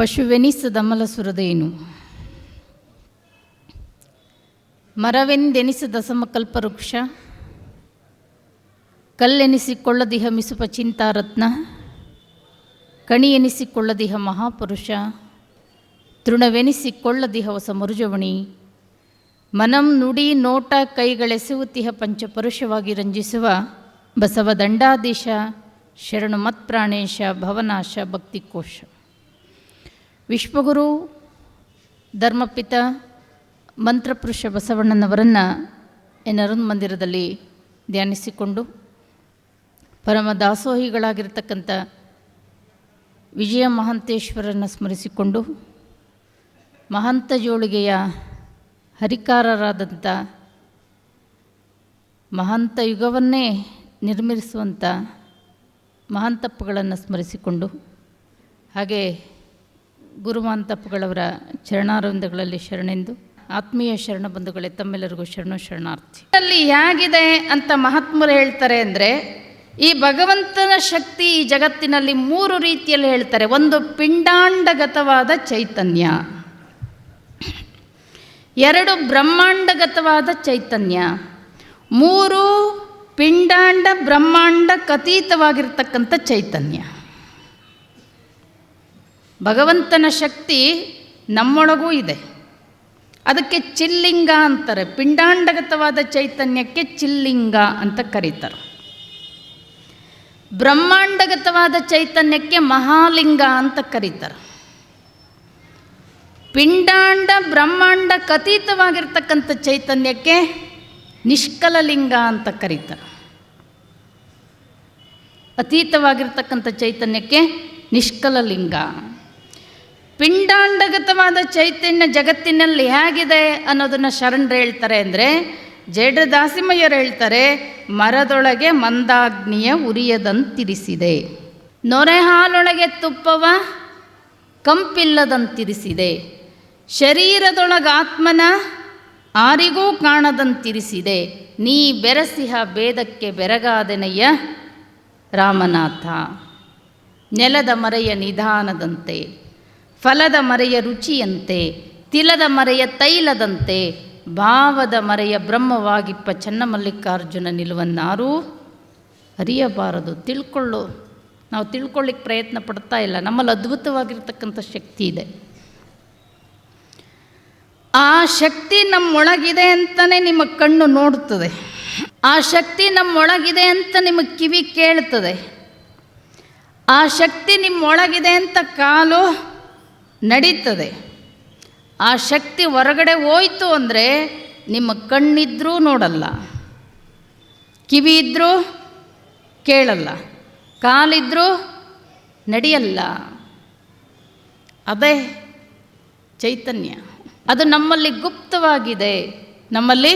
ಪಶುವೆನಿಸದಮಲ ಸುರದೇನು ಮರವೆಂದೆನಿಸದ ಸಮಕಲ್ಪವೃಕ್ಷ? ಕಲ್ಲೆನಿಸಿಕೊಳ್ಳದಿಹ ಮಿಸುಪ ಚಿಂತಾರತ್ನ? ಕಣಿ ಎನಿಸಿಕೊಳ್ಳದಿಹ ಮಹಾಪುರುಷ? ತೃಣವೆನಿಸಿಕೊಳ್ಳದಿಹ ಹೊಸ ಮರುಜವಣಿ ಮನಂ ನುಡಿ ನೋಟ ಕೈಗಳೆಸೆವುತಿಹ ಪಂಚಪರುಷವಾಗಿ ರಂಜಿಸುವ? ಬಸವ ದಂಡಾಧೀಶ, ಶರಣು ಮತ್ಪ್ರಾಣೇಶ, ಭವನಾಶ, ಭಕ್ತಿಕೋಶ. ವಿಶ್ವಗುರು, ಧರ್ಮಪಿತ, ಮಂತ್ರಪುರುಷ ಬಸವಣ್ಣನವರನ್ನು ಎನ್ನರನ್ ಮಂದಿರದಲ್ಲಿ ಧ್ಯಾನಿಸಿಕೊಂಡು ಪರಮ ದಾಸೋಹಿಗಳಾಗಿರ್ತಕ್ಕಂಥ ವಿಜಯ ಮಹಾಂತೇಶ್ವರನ್ನು ಸ್ಮರಿಸಿಕೊಂಡು ಮಹಂತ ಜೋಳಿಗೆಯ ಹರಿಕಾರರಾದಂಥ ಮಹಂತ ಯುಗವನ್ನೇ ನಿರ್ಮಿಸುವಂಥ ಮಹಾಂತಪ್ಪಗಳನ್ನು ಸ್ಮರಿಸಿಕೊಂಡು ಹಾಗೆ ಗುರುಮಾಂತಪ್ಪಗಳವರ ಚರಣಾರವಿಂದಗಳಲ್ಲಿ ಶರಣೆಂದು ಆತ್ಮೀಯ ಶರಣ ಬಂಧುಗಳೇ, ತಮ್ಮೆಲ್ಲರಿಗೂ ಶರಣು ಶರಣಾರ್ಥಿ. ಅಲ್ಲಿ ಹೇಗಿದೆ ಅಂತ ಮಹಾತ್ಮರು ಹೇಳ್ತಾರೆ ಅಂದರೆ, ಈ ಭಗವಂತನ ಶಕ್ತಿ ಈ ಜಗತ್ತಿನಲ್ಲಿ ಮೂರು ರೀತಿಯಲ್ಲಿ ಹೇಳ್ತಾರೆ. ಒಂದು ಪಿಂಡಾಂಡಗತವಾದ ಚೈತನ್ಯ, ಎರಡು ಬ್ರಹ್ಮಾಂಡಗತವಾದ ಚೈತನ್ಯ, ಮೂರು ಪಿಂಡಾಂಡ ಬ್ರಹ್ಮಾಂಡ ಕತೀತವಾಗಿರ್ತಕ್ಕಂಥ ಚೈತನ್ಯ. ಭಗವಂತನ ಶಕ್ತಿ ನಮ್ಮೊಳಗೂ ಇದೆ. ಅದಕ್ಕೆ ಚಿಲ್ಲಿಂಗ ಅಂತಾರೆ. ಪಿಂಡಾಂಡಗತವಾದ ಚೈತನ್ಯಕ್ಕೆ ಚಿಲ್ಲಿಂಗ ಅಂತ ಕರೀತಾರೆ. ಬ್ರಹ್ಮಾಂಡಗತವಾದ ಚೈತನ್ಯಕ್ಕೆ ಮಹಾಲಿಂಗ ಅಂತ ಕರೀತಾರೆ. ಪಿಂಡಾಂಡ ಬ್ರಹ್ಮಾಂಡ ಕಥಿತವಾಗಿರ್ತಕ್ಕಂಥ ಚೈತನ್ಯಕ್ಕೆ ನಿಷ್ಕಲಲಿಂಗ ಅಂತ ಕರೀತಾರೆ. ಅತೀತವಾಗಿರ್ತಕ್ಕಂಥ ಚೈತನ್ಯಕ್ಕೆ ನಿಷ್ಕಲಲಿಂಗ. ಪಿಂಡಾಂಡಗತವಾದ ಚೈತನ್ಯ ಜಗತ್ತಿನಲ್ಲಿ ಹೇಗಿದೆ ಅನ್ನೋದನ್ನು ಶರಣರು ಹೇಳ್ತಾರೆ ಅಂದರೆ ಜೇಡದಾಸಿಮಯ್ಯರು ಹೇಳ್ತಾರೆ, ಮರದೊಳಗೆ ಮಂದಾಗ್ನಿಯ ಉರಿಯದಂತಿರಿಸಿದೆ. ನೊರೆ ಹಾಲೊಳಗೆ ತುಪ್ಪವ ಕಂಪಿಲ್ಲದಂತಿರಿಸಿದೆ. ಶರೀರದೊಳಗ ಆತ್ಮನ ಆರಿಗೂ ಕಾಣದಂತಿರಿಸಿದೆ. ನೀ ಬೆರಸಿಹ ಭೇದಕ್ಕೆ ಬೆರಗಾದೆನಯ್ಯ ರಾಮನಾಥ. ನೆಲದ ಮರೆಯ ನಿಧಾನದಂತೆ. ಫಲದ ಮರೆಯ ರುಚಿಯಂತೆ, ತಿಲದ ಮರೆಯ ತೈಲದಂತೆ, ಭಾವದ ಮರೆಯ ಬ್ರಹ್ಮವಾಗಿಪ್ಪ ಚನ್ನಮಲ್ಲಿಕಾರ್ಜುನ ನಿಲುವನ್ನಾರೂ ಅರಿಯಬಾರದು. ತಿಳ್ಕೊಳ್ಳು. ನಾವು ತಿಳ್ಕೊಳ್ಳಿಕ್ಕೆ ಪ್ರಯತ್ನ ಪಡ್ತಾ ಇಲ್ಲ. ನಮ್ಮಲ್ಲಿ ಅದ್ಭುತವಾಗಿರ್ತಕ್ಕಂಥ ಶಕ್ತಿ ಇದೆ. ಆ ಶಕ್ತಿ ನಮ್ಮೊಳಗಿದೆ ಅಂತಲೇ ನಿಮ್ಮ ಕಣ್ಣು ನೋಡುತ್ತದೆ ಆ ಶಕ್ತಿ ನಮ್ಮೊಳಗಿದೆ ಅಂತ ನಿಮಗೆ ಕಿವಿ ಕೇಳ್ತದೆ. ಆ ಶಕ್ತಿ ನಿಮ್ಮೊಳಗಿದೆ ಅಂತ ಕಾಲು ನಡೀತದೆ. ಆ ಶಕ್ತಿ ಹೊರಗಡೆ ಹೋಯ್ತು ಅಂದರೆ ನಿಮ್ಮ ಕಣ್ಣಿದ್ರೂ ನೋಡಲ್ಲ, ಕಿವಿ ಇದ್ದರೂ ಕೇಳಲ್ಲ ಕಾಲಿದ್ದರೂ ನಡೆಯಲ್ಲ. ಅದೇ ಚೈತನ್ಯ. ಅದು ನಮ್ಮಲ್ಲಿ ಗುಪ್ತವಾಗಿದೆ ನಮ್ಮಲ್ಲಿ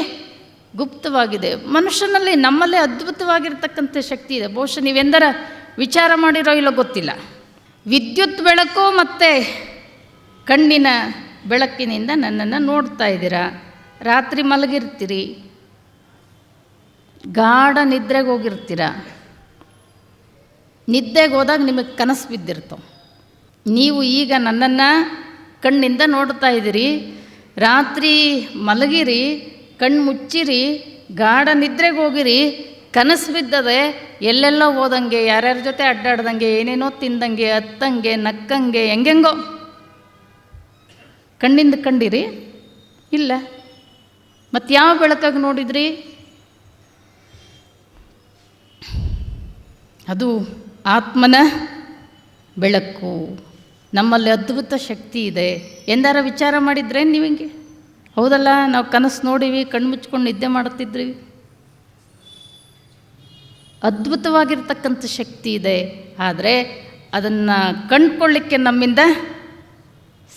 ಗುಪ್ತವಾಗಿದೆ. ಮನುಷ್ಯನಲ್ಲಿ ನಮ್ಮಲ್ಲೇ ಅದ್ಭುತವಾಗಿರ್ತಕ್ಕಂಥ ಶಕ್ತಿ ಇದೆ. ಬಹುಶಃ ನೀವೆಂದರ ವಿಚಾರ ಮಾಡಿರೋ ಇಲ್ಲೋ ಗೊತ್ತಿಲ್ಲ. ವಿದ್ಯುತ್ ಬೆಳಕು ಮತ್ತು ಕಣ್ಣಿನ ಬೆಳಕಿನಿಂದ ನನ್ನನ್ನು ನೋಡ್ತಾ ಇದ್ದೀರಾ? ರಾತ್ರಿ ಮಲಗಿರ್ತೀರಿ. ಗಾಢ ನಿದ್ರೆಗೆ ಹೋಗಿರ್ತೀರ? ನಿದ್ದೆಗೆ ಹೋದಾಗ ನಿಮಗೆ ಕನಸು ಬಿದ್ದಿರ್ತವೆ. ನೀವು ಈಗ ನನ್ನನ್ನು ಕಣ್ಣಿಂದ ನೋಡ್ತಾ ಇದ್ದೀರಿ. ರಾತ್ರಿ ಮಲಗಿರಿ ಕಣ್ಣು ಮುಚ್ಚಿರಿ, ಗಾಢ ನಿದ್ರೆಗೆ ಹೋಗಿರಿ. ಕನಸು ಬಿದ್ದದೆ ಎಲ್ಲೆಲ್ಲೋ ಹೋದಂಗೆ, ಯಾರ್ಯಾರ ಜೊತೆ ಅಡ್ಡಾಡ್ದಂಗೆ, ಏನೇನೋ ತಿಂದಂಗೆ, ಹತ್ತಂಗೆ, ನಕ್ಕಂಗೆ, ಹೆಂಗೆಂಗೋ. ಕಣ್ಣಿಂದ ಕಂಡಿರಿ? ಇಲ್ಲ. ಮತ್ತು ಯಾವ ಬೆಳಕಾಗಿ ನೋಡಿದ್ರಿ? ಅದು ಆತ್ಮನ ಬೆಳಕು. ನಮ್ಮಲ್ಲಿ ಅದ್ಭುತ ಶಕ್ತಿ ಇದೆ. ಎಂದಾರ ವಿಚಾರ ಮಾಡಿದ್ರೆ ಹಿಂಗೆ? ಹೌದಲ್ಲ, ನಾವು ಕನಸು ನೋಡಿವಿ, ಕಣ್ಣು ಮುಚ್ಕೊಂಡು ನಿದ್ದೆ ಮಾಡುತ್ತಿದ್ರಿ. ಅದ್ಭುತವಾಗಿರ್ತಕ್ಕಂಥ ಶಕ್ತಿ ಇದೆ. ಆದರೆ ಅದನ್ನು ಕಂಡ್ಕೊಳ್ಳಿಕ್ಕೆ ನಮ್ಮಿಂದ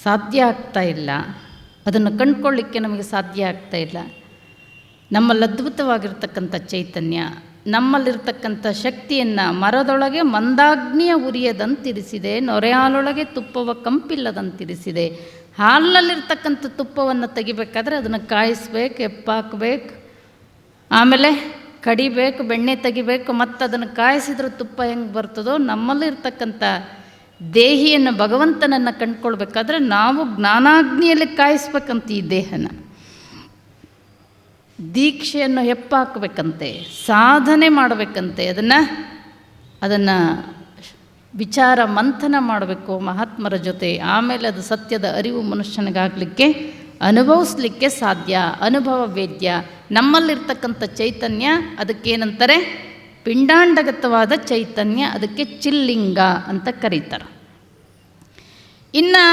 ಸಾಧ್ಯ ಆಗ್ತಾ ಇಲ್ಲ. ಅದನ್ನು ಕಂಡುಕೊಳ್ಳಿಕ್ಕೆ ನಮಗೆ ಸಾಧ್ಯ ಆಗ್ತಾ ಇಲ್ಲ. ನಮ್ಮಲ್ಲಿ ಅದ್ಭುತವಾಗಿರ್ತಕ್ಕಂಥ ಚೈತನ್ಯ, ನಮ್ಮಲ್ಲಿರ್ತಕ್ಕಂಥ ಶಕ್ತಿಯನ್ನು ಮರದೊಳಗೆ ಮಂದಾಗ್ನಿಯ ಉರಿಯದಂತಿರಿಸಿದೆ ನೊರೆ ಹಾಲೊಳಗೆ ತುಪ್ಪವ ಕಂಪಿಲ್ಲದಂತಿರಿಸಿದೆ. ಹಾಲಿನಲ್ಲಿರ್ತಕ್ಕಂಥ ತುಪ್ಪವನ್ನು ತೆಗಿಬೇಕಾದ್ರೆ ಅದನ್ನು ಕಾಯಿಸ್ಬೇಕು, ಎಪ್ಪಾಕಬೇಕು, ಆಮೇಲೆ ಕಡಿಬೇಕು, ಬೆಣ್ಣೆ ತೆಗಿಬೇಕು ಮತ್ತು ಅದನ್ನು ಕಾಯಿಸಿದ್ರೆ ತುಪ್ಪ ಹೆಂಗೆ ಬರ್ತದೋ ನಮ್ಮಲ್ಲಿರ್ತಕ್ಕಂಥ ದೇಹಿಯನ್ನು ಭಗವಂತನನ್ನು ಕಂಡ್ಕೊಳ್ಬೇಕಾದ್ರೆ ನಾವು ಜ್ಞಾನಾಗ್ನಿಯಲ್ಲಿ ಕಾಯಿಸ್ಬೇಕಂತ ಈ ದೇಹನ. ದೀಕ್ಷೆಯನ್ನು ಹೆಪ್ಪಾಕಬೇಕಂತೆ, ಸಾಧನೆ ಮಾಡಬೇಕಂತೆ, ಅದನ್ನು ಅದನ್ನು ವಿಚಾರ ಮಂಥನ ಮಾಡಬೇಕು ಮಹಾತ್ಮರ ಜೊತೆ. ಆಮೇಲೆ ಅದು ಸತ್ಯದ ಅರಿವು ಮನುಷ್ಯನಿಗಾಗಲಿಕ್ಕೆ ಅನುಭವಿಸ್ಲಿಕ್ಕೆ ಸಾಧ್ಯ, ಅನುಭವ ವೇದ್ಯ. ನಮ್ಮಲ್ಲಿರ್ತಕ್ಕಂಥ ಚೈತನ್ಯ ಅದಕ್ಕೇನಂತಾರೆ? ಪಿಂಡಾಂಡಗತವಾದ ಚೈತನ್ಯ, ಅದಕ್ಕೆ ಚಿಲ್ಲಿಂಗ ಅಂತ ಕರೀತಾರೆ. ಇನ್ನು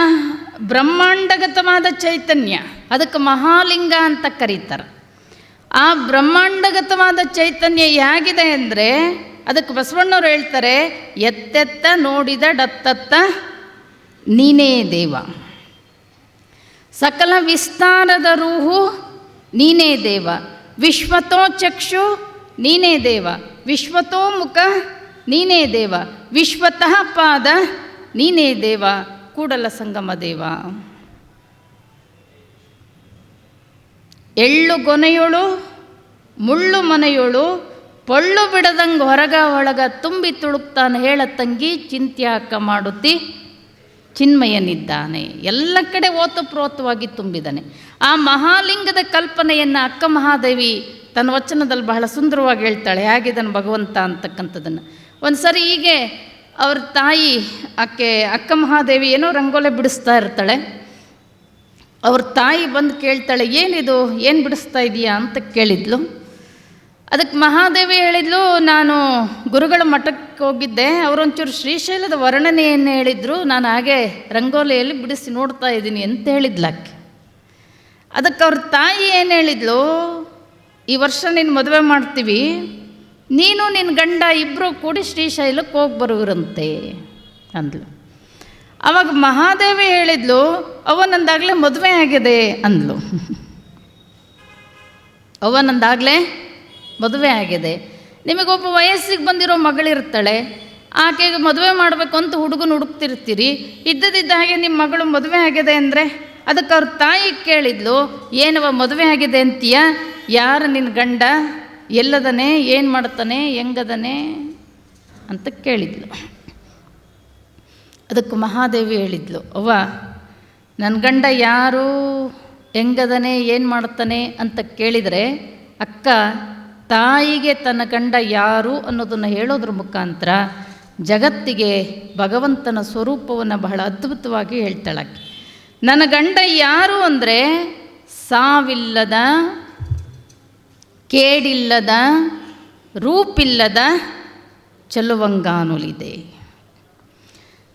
ಬ್ರಹ್ಮಾಂಡಗತವಾದ ಚೈತನ್ಯ, ಅದಕ್ಕೆ ಮಹಾಲಿಂಗ ಅಂತ ಕರೀತಾರೆ. ಆ ಬ್ರಹ್ಮಾಂಡಗತವಾದ ಚೈತನ್ಯ ಹೇಗಿದೆ ಅಂದರೆ, ಅದಕ್ಕೆ ಬಸವಣ್ಣವ್ರು ಹೇಳ್ತಾರೆ, ಎತ್ತೆತ್ತ ನೋಡಿದ ಡತ್ತತ್ತ ನೀನೇ ದೇವ. ಸಕಲ ವಿಸ್ತಾರದ ರೂಹು ನೀನೇ ದೇವ. ವಿಶ್ವತೋ ಚಕ್ಷು ನೀನೇ ದೇವ. ವಿಶ್ವತೋ ಮುಖ ನೀನೇ ದೇವ, ವಿಶ್ವತಃ ಪಾದ ನೀನೇ ದೇವ, ಕೂಡಲ ಸಂಗಮ ದೇವ. ಎಳ್ಳು ಗೊನೆಯೊಳು, ಮುಳ್ಳು ಮನೆಯೊಳು, ಪೊಳ್ಳು ಬಿಡದಂಗೆ ಹೊರಗ ಒಳಗ ತುಂಬಿ ತುಳುಕ್ತಾನೆ ಹೇಳ ತಂಗಿ, ಚಿಂತ್ಯಾಕ ಮಾಡುತ್ತಿ, ಚಿನ್ಮಯನಿದ್ದಾನೆ. ಎಲ್ಲ ಕಡೆ ಓತಪ್ರೋತವಾಗಿ ತುಂಬಿದ್ದಾನೆ ಆ ಮಹಾಲಿಂಗದ ಕಲ್ಪನೆಯನ್ನು ಅಕ್ಕ ಮಹಾದೇವಿ ತನ್ನ ವಚನದಲ್ಲಿ ಬಹಳ ಸುಂದರವಾಗಿ ಹೇಳ್ತಾಳೆ ಹೇಗಿದ್ದಾನೆ ಭಗವಂತ ಅಂತಕ್ಕಂಥದ್ದನ್ನು. ಒಂದು ಸರಿ ಹೀಗೆ ಅವ್ರ ತಾಯಿ, ಆಕೆ ಅಕ್ಕ ಮಹಾದೇವಿ ಏನೋ ರಂಗೋಲೆ ಬಿಡಿಸ್ತಾ ಇರ್ತಾಳೆ. ಅವ್ರ ತಾಯಿ ಬಂದು ಕೇಳ್ತಾಳೆ, ಏನಿದು? ಏನು ಬಿಡಿಸ್ತಾ ಇದೆಯಾ? ಅಂತ ಕೇಳಿದ್ಲು. ಅದಕ್ಕೆ ಮಹಾದೇವಿ ಹೇಳಿದ್ಲು, ನಾನು ಗುರುಗಳ ಮಠಕ್ಕೆ ಹೋಗಿದ್ದೆ. ಅವರೊಂಚೂರು ಶ್ರೀಶೈಲದ ವರ್ಣನೆಯನ್ನು ಹೇಳಿದರು. ನಾನು ಹಾಗೆ ರಂಗೋಲಿಯಲ್ಲಿ ಬಿಡಿಸಿ ನೋಡ್ತಾ ಇದ್ದೀನಿ ಅಂತ ಹೇಳಿದ್ಲಾಕೆ ಅದಕ್ಕೆ ಅವ್ರ ತಾಯಿ ಏನು ಹೇಳಿದ್ಲು ಈ ವರ್ಷ ನೀನು ಮದುವೆ ಮಾಡ್ತೀವಿ, ನೀನು ನಿನ್ನ ಗಂಡ ಇಬ್ಬರು ಕೂಡಿ ಶ್ರೀಶೈಲಕ್ಕೆ ಹೋಗಿ ಬರುವಿರಂತೆ ಅಂದ್ಲು. ಅವಾಗ ಮಹಾದೇವಿ ಹೇಳಿದ್ಲು, ಅವನಂದಾಗಲೇ ಮದುವೆ ಆಗಿದೆ ಅಂದ್ಲು. ಅವನಂದಾಗಲೇ ಮದುವೆ ಆಗಿದೆ. ನಿಮಗೊಬ್ಬ ವಯಸ್ಸಿಗೆ ಬಂದಿರೋ ಮಗಳಿರ್ತಾಳೆ, ಆಕೆಗೆ ಮದುವೆ ಮಾಡಬೇಕು ಅಂತ ಹುಡುಗನ ಹುಡುಕ್ತಿರ್ತೀರಿ ಇದ್ದದಿದ್ದ ಹಾಗೆ ನಿಮ್ಮ ಮಗಳು ಮದುವೆ ಆಗಿದೆ ಅಂದರೆ, ಅದಕ್ಕೆ ಅವ್ರ ತಾಯಿ ಕೇಳಿದ್ಲು ಏನವ ಮದುವೆ ಆಗಿದೆ ಅಂತೀಯ? ಯಾರು ನಿನ್ನ ಗಂಡ ಎಲ್ಲದನೆ, ಏನು ಮಾಡ್ತಾನೆ, ಹೆಂಗದನೆ ಅಂತ ಕೇಳಿದ್ಲು. ಅದಕ್ಕೆ ಮಹಾದೇವಿ ಹೇಳಿದ್ಲು, ಅವ್ವ ನನ್ನ ಗಂಡ ಯಾರು, ಹೆಂಗದನೆ, ಏನು ಮಾಡ್ತಾನೆ ಅಂತ ಕೇಳಿದರೆ, ಅಕ್ಕ, ತಾಯಿಗೆ ತನ್ನ ಗಂಡ ಯಾರು ಅನ್ನೋದನ್ನು ಹೇಳೋದ್ರ ಮುಖಾಂತರ ಜಗತ್ತಿಗೆ ಭಗವಂತನ ಸ್ವರೂಪವನ್ನು ಬಹಳ ಅದ್ಭುತವಾಗಿ ಹೇಳ್ತಾಳಕ್ಕೆ ನನ್ನ ಗಂಡ ಯಾರು ಅಂದರೆ, ಸಾವಿಲ್ಲದ ಕೇಡಿಲ್ಲದ, ರೂಪಿಲ್ಲದ ಚಲುವಂಗಾನುಲಿದೆ.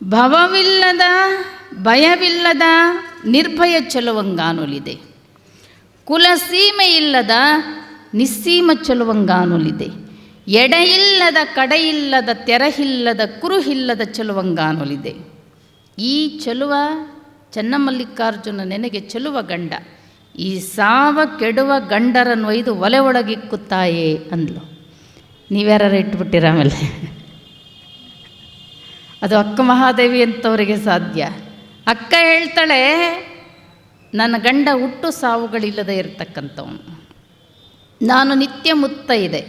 ಭವವಿಲ್ಲದ, ಭಯವಿಲ್ಲದ, ನಿರ್ಭಯ ಚಲುವಂಗಾನುಲಿದೆ. ಕುಲಸೀಮೆಯಿಲ್ಲದ, ನಿಸ್ಸೀಮ ಚಲುವಂಗಾನುಲಿದೆ. ಎಡೆಯಿಲ್ಲದ, ಕಡೆಯಿಲ್ಲದ, ತೆರಹಿಲ್ಲದ, ಕುರುಹಿಲ್ಲದ ಚಲುವಂಗಾನುಲಿದೆ. ಈ ಚಲುವ ಚನ್ನಮಲ್ಲಿಕಾರ್ಜುನ ನೆನೆಗೆ ಚಲುವ ಗಂಡ. ಈ ಸಾವ ಕೆಡುವ ಗಂಡರನ್ನು ಒಯ್ದು ಒಲೆ ಒಳಗಿಕ್ಕುತ್ತಾಯೇ ಅಂದ್ಲು. ನೀವ್ಯಾರು ಇಟ್ಬಿಟ್ಟಿರ ಆಮೇಲೆ? ಅದು ಅಕ್ಕ ಮಹಾದೇವಿ ಅಂತವರಿಗೆ ಸಾಧ್ಯ? ಅಕ್ಕ ಹೇಳ್ತಾಳೆ, ನನ್ನ ಗಂಡ ಹುಟ್ಟು ಸಾವುಗಳಿಲ್ಲದೆ ಇರತಕ್ಕಂಥವನು. ನಾನು ನಿತ್ಯ ಮುತ್ತ ಇದೆ.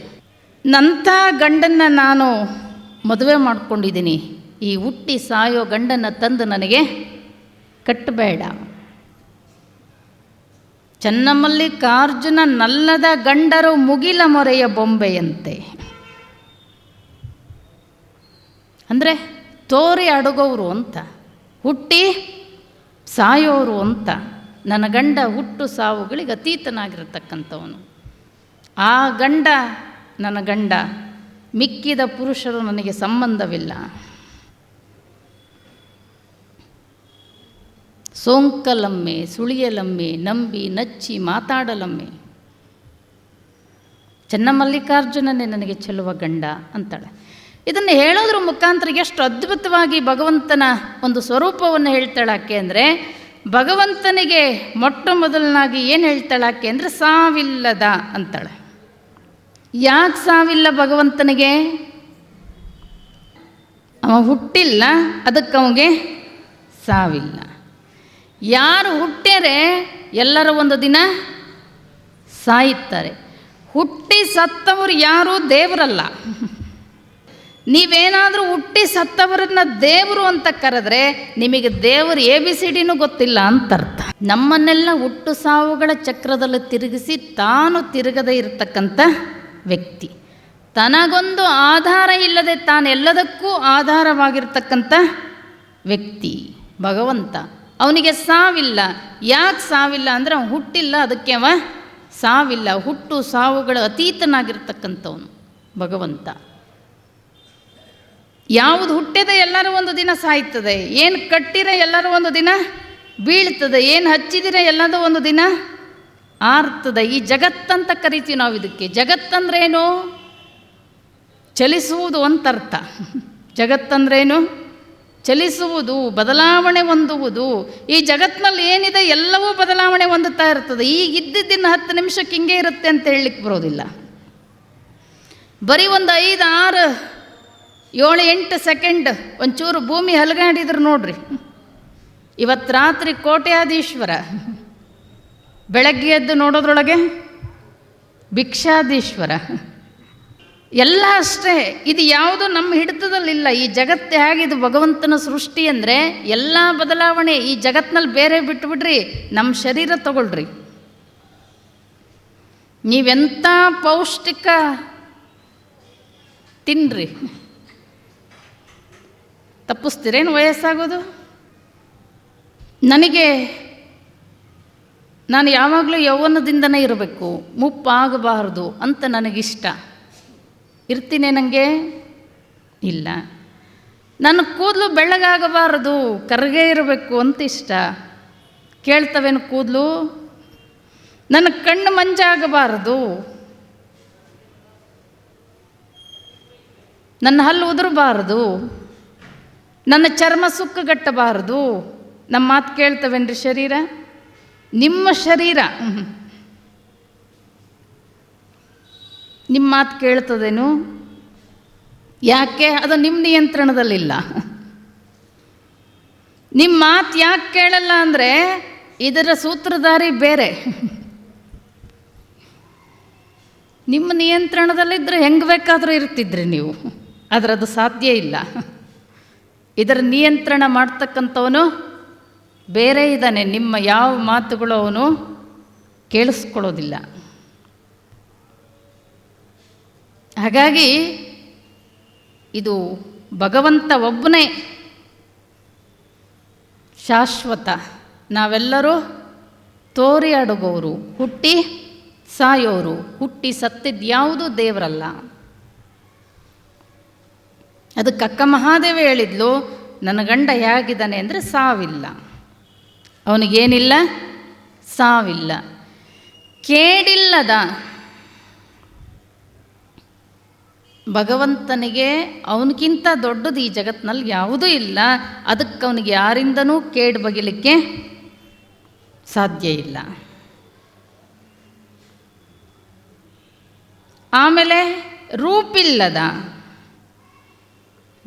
ನಂಥ ಗಂಡನ್ನು ನಾನು ಮದುವೆ ಮಾಡ್ಕೊಂಡಿದ್ದೀನಿ. ಈ ಹುಟ್ಟಿ ಸಾಯೋ ಗಂಡನ್ನು ತಂದು ನನಗೆ ಕಟ್ಟಬೇಡ. ಚನ್ನಮಲ್ಲಿಕಾರ್ಜುನ ನಲ್ಲದ ಗಂಡರು ಮುಗಿಲ ಮೊರೆಯ ಬೊಂಬೆಯಂತೆ. ಅಂದರೆ ತೋರಿ ಅಡಗೋರು ಅಂತ, ಹುಟ್ಟಿ ಸಾಯೋರು ಅಂತ, ನನ್ನ ಗಂಡ ಹುಟ್ಟು ಸಾವುಗಳಿಗೆ ಅತೀತನಾಗಿರತಕ್ಕಂಥವನು. ಆ ಗಂಡ, ನನ್ನ ಗಂಡ, ಮಿಕ್ಕಿದ ಪುರುಷರು ನನಗೆ ಸಂಬಂಧವಿಲ್ಲ. ಸೋಂಕಲಮ್ಮೆ, ಸುಳಿಯಲಮ್ಮೆ, ನಂಬಿ, ನಚ್ಚಿ, ಮಾತಾಡಲಮ್ಮೆ. ಚನ್ನಮಲ್ಲಿಕಾರ್ಜುನನೇ ನನಗೆ ಚೆಲ್ಲುವ ಗಂಡ ಅಂತಾಳೆ. ಇದನ್ನು ಹೇಳೋದ್ರ ಮುಖಾಂತರ ಎಷ್ಟು ಅದ್ಭುತವಾಗಿ ಭಗವಂತನ ಒಂದು ಸ್ವರೂಪವನ್ನು ಹೇಳ್ತಾಳಾಕೆ ಅಂದರೆ, ಭಗವಂತನಿಗೆ ಮೊಟ್ಟ ಮೊದಲನಾಗಿ ಏನು ಹೇಳ್ತಾಳಾಕೆ ಅಂದರೆ ಸಾವಿಲ್ಲದ ಅಂತಾಳೆ. ಯಾಕೆ ಸಾವಿಲ್ಲ ಭಗವಂತನಿಗೆ? ಅವ ಹುಟ್ಟಿಲ್ಲ, ಅದಕ್ಕೆ ಅವನಿಗೆ ಸಾವಿಲ್ಲ. ಯಾರು ಹುಟ್ಟಿದರೆ ಎಲ್ಲರ ಒಂದು ದಿನ ಸಾಯುತ್ತಾರೆ. ಹುಟ್ಟಿ ಸತ್ತವರು ಯಾರೂ ದೇವರಲ್ಲ. ನೀವೇನಾದರೂ ಹುಟ್ಟಿ ಸತ್ತವರನ್ನ ದೇವರು ಅಂತ ಕರೆದ್ರೆ ನಿಮಗೆ ದೇವರು ಎ ಬಿ ಸಿ ಡಿನೂ ಗೊತ್ತಿಲ್ಲ ಅಂತ ಅರ್ಥ ನಮ್ಮನ್ನೆಲ್ಲ ಹುಟ್ಟು ಸಾವುಗಳ ಚಕ್ರದಲ್ಲಿ ತಿರುಗಿಸಿ ತಾನು ತಿರುಗದೇ ಇರತಕ್ಕಂಥ ವ್ಯಕ್ತಿ. ತನಗೊಂದು ಆಧಾರ ಇಲ್ಲದೆ ತಾನೆಲ್ಲದಕ್ಕೂ ಆಧಾರವಾಗಿರ್ತಕ್ಕಂಥ ವ್ಯಕ್ತಿ ಭಗವಂತ. ಅವನಿಗೆ ಸಾವಿಲ್ಲ. ಯಾಕೆ ಸಾವಿಲ್ಲ ಅಂದರೆ ಅವನು ಹುಟ್ಟಿಲ್ಲ, ಅದಕ್ಕೆ ಅವ ಸಾವಿಲ್ಲ. ಹುಟ್ಟು ಸಾವುಗಳು ಅತೀತನಾಗಿರ್ತಕ್ಕಂಥವನು, ಭಗವಂತ. ಯಾವುದು ಹುಟ್ಟಿದೆ ಎಲ್ಲರೂ ಒಂದು ದಿನ ಸಾಯ್ತದೆ. ಏನು ಕಟ್ಟಿರ ಎಲ್ಲರೂ ಒಂದು ದಿನ ಬೀಳ್ತದೆ. ಏನು ಹಚ್ಚಿದಿರ ಎಲ್ಲದೂ ಒಂದು ದಿನ ಆರ್ತದೆ. ಈ ಜಗತ್ತಂತ ಕರಿತೀವಿ ನಾವು ಇದಕ್ಕೆ. ಜಗತ್ತಂದ್ರೇನು? ಚಲಿಸುವುದು ಅಂತರ್ಥ ಜಗತ್ತಂದ್ರೇನು? ಚಲಿಸುವುದು, ಬದಲಾವಣೆ ಹೊಂದುವುದು, ಈ ಜಗತ್ತಿನಲ್ಲಿ ಏನಿದೆ ಎಲ್ಲವೂ ಬದಲಾವಣೆ ಹೊಂದುತ್ತಾ ಇರ್ತದೆ. ಈಗ ಇದ್ದಿದ್ದಿನ ಹತ್ತು ನಿಮಿಷಕ್ಕೆ ಹಿಂಗೆ ಇರುತ್ತೆ ಅಂತ ಹೇಳಲಿಕ್ಕೆ ಬರೋದಿಲ್ಲ. ಬರೀ ಒಂದು ಐದು, ಆರು, ಏಳು, ಎಂಟು ಸೆಕೆಂಡ್ ಒಂಚೂರು ಭೂಮಿ ಹಲಗಾಡಿದ್ರು ನೋಡ್ರಿ. ಇವತ್ತು ರಾತ್ರಿ ಕೋಟ್ಯಾಧೀಶ್ವರ ಬೆಳಗ್ಗೆ ಎದ್ದು ನೋಡೋದ್ರೊಳಗೆ ಭಿಕ್ಷಾಧೀಶ್ವರ. ಎಲ್ಲ ಅಷ್ಟೇ. ಇದು ಯಾವುದು ನಮ್ಮ ಹಿಡಿತದಲ್ಲಿಲ್ಲ. ಈ ಜಗತ್ತು ಹೇಗಿದು ಭಗವಂತನ ಸೃಷ್ಟಿ ಅಂದರೆ ಎಲ್ಲ ಬದಲಾವಣೆ ಈ ಜಗತ್ತಿನಲ್ಲಿ ಬೇರೆ ಬಿಟ್ಟುಬಿಡ್ರಿ ನಮ್ಮ ಶರೀರ ತಗೊಳ್ರಿ. ನೀವೆಂಥ ಪೌಷ್ಟಿಕ ತಿನ್ರಿ. ತಪ್ಪಿಸ್ತೀರೇನು ವಯಸ್ಸಾಗೋದು? ನನಗೆ, ನಾನು ಯಾವಾಗಲೂ ಯೌವನದಿಂದನೇ ಇರಬೇಕು. ಮುಪ್ಪಾಗಬಾರದು ಅಂತ ನನಗಿಷ್ಟ. ಇರ್ತೀನಿ ನನಗೆ ಇಲ್ಲ. ನನ್ನ ಕೂದಲು ಬೆಳ್ಳಗಾಗಬಾರದು, ಕರಗೇ ಇರಬೇಕು ಅಂತ ಇಷ್ಟ ಕೇಳ್ತವೇನು ಕೂದಲು? ನನ್ನ ಕಣ್ಣು ಮಂಜಾಗಬಾರದು. ನನ್ನ ಹಲ್ಲು ಉದುರಬಾರದು. ನನ್ನ ಚರ್ಮ ಸುಕ್ಕಗಟ್ಟಬಾರದು. ನಮ್ಮ ಮಾತು ಕೇಳ್ತವೇನ್ರಿ ಶರೀರ? ನಿಮ್ಮ ಶರೀರ. ನಿಮ್ಮ ಮಾತು ಕೇಳ್ತದೇನು? ಯಾಕೆ? ಅದು ನಿಮ್ಮ ನಿಯಂತ್ರಣದಲ್ಲಿಲ್ಲ. ನಿಮ್ಮ ಮಾತು ಯಾಕೆ ಕೇಳಲ್ಲ ಅಂದರೆ ಇದರ ಸೂತ್ರಧಾರಿ ಬೇರೆ. ನಿಮ್ಮ ನಿಯಂತ್ರಣದಲ್ಲಿದ್ದರೆ ಹೆಂಗೆ ಬೇಕಾದರೂ ಇರ್ತಿದ್ರಿ ನೀವು. ಆದರೆ ಅದು ಸಾಧ್ಯ ಇಲ್ಲ. ಇದರ ನಿಯಂತ್ರಣ ಮಾಡ್ತಕ್ಕಂಥವನು ಬೇರೆ ಇದ್ದಾನೆ. ನಿಮ್ಮ ಯಾವ ಮಾತುಗಳು ಅವನು ಕೇಳಿಸ್ಕೊಳ್ಳೋದಿಲ್ಲ. ಹಾಗಾಗಿ ಇದು ಭಗವಂತ ಒಬ್ಬನೇ ಶಾಶ್ವತ. ನಾವೆಲ್ಲರೂ ತೋರಿ ಅಡುಗೋರು, ಹುಟ್ಟಿ ಸಾಯೋರು, ಹುಟ್ಟಿ ಸತ್ತಿದ್ದು ಯಾವುದು ದೇವರಲ್ಲ. ಅದಕ್ಕೆ ಅಕ್ಕ ಮಹಾದೇವ ಹೇಳಿದ್ಲು, ನನ್ನ ಗಂಡ ಹೇಗಿದ್ದಾನೆ ಅಂದರೆ ಸಾವಿಲ್ಲ. ಅವನಿಗೇನಿಲ್ಲ? ಸಾವಿಲ್ಲ. ಕೇಡಿಲ್ಲದ ಭಗವಂತನಿಗೆ ಅವನಿಗಿಂತ ದೊಡ್ಡದು ಈ ಜಗತ್ತಿನಲ್ಲಿ ಯಾವುದೂ ಇಲ್ಲ. ಅದಕ್ಕೆ ಅವನಿಗೆ ಯಾರಿಂದನೂ ಕೇಡು ಬಗಿಲಿಕ್ಕೆ ಸಾಧ್ಯ ಇಲ್ಲ. ಆಮೇಲೆ ರೂಪಿಲ್ಲದ.